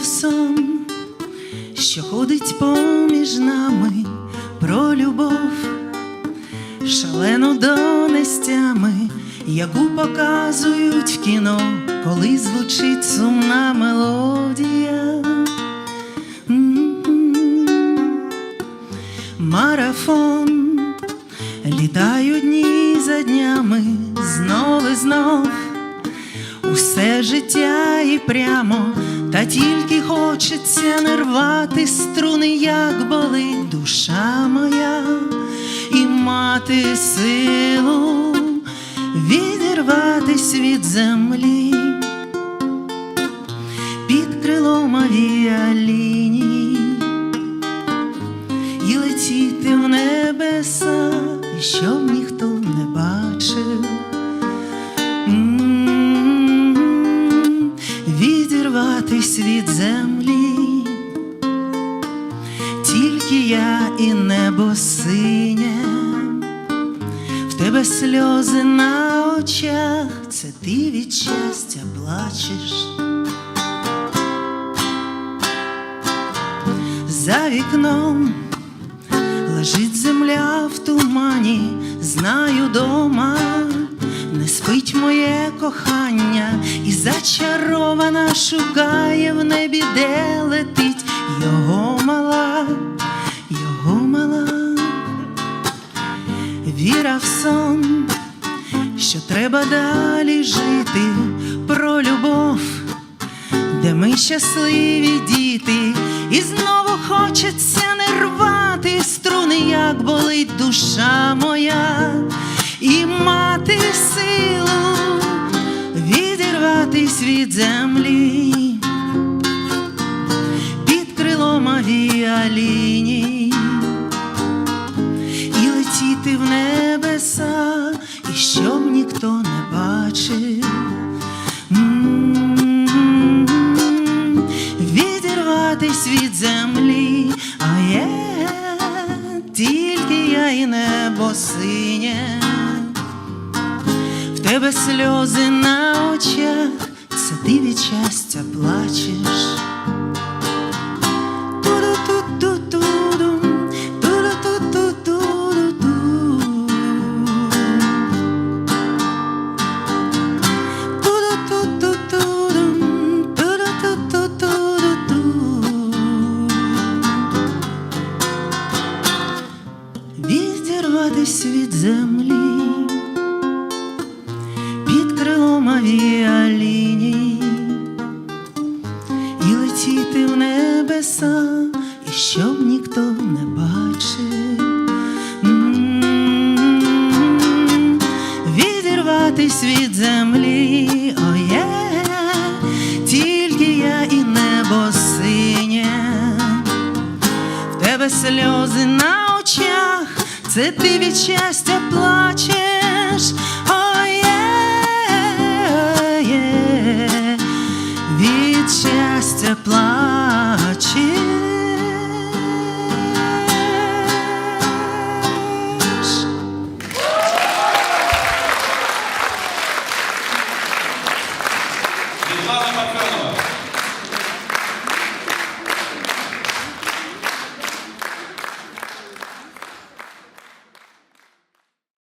в сон, що ходить поміж нами про любов, шалену донестями, яку показують в кіно, коли звучить сумна мелодія. Марафон. Літають дні за днями, знов і знов. Усе життя і прямо, та тільки хочеться не рвати струни, як болить душа моя, і мати силу відірватись від землі. Під крилом авіаліній і летіти в небеса, щоб ніхто Від землі, тільки я і небо синє, в тебе сльози на очах, це ти від щастя плачеш. За вікном лежить земля в тумані, знаю дома, не спить моє кохання, і зачарована шукає в небі, де летить його мала, його мала, віра в сон, що треба далі жити про любов де ми щасливі діти, і знову хочеться не рвати струни, як болить душа моя, і мати силу відірватись від землі під крилом авіаліній і летіти в небеса, і щоб ніхто не бачив. Відірватись від землі, а є тільки я і небо синє, тебе сльози на очах, це ти від щастя плачеш. Відірватись від землі крилом авіаліній і летіти в небеса, і щоб ніхто не бачив. Відірватись від землі, о є, тільки я і небо синє, в тебе сльози на очах, це ти від щастя плачеш, від щастя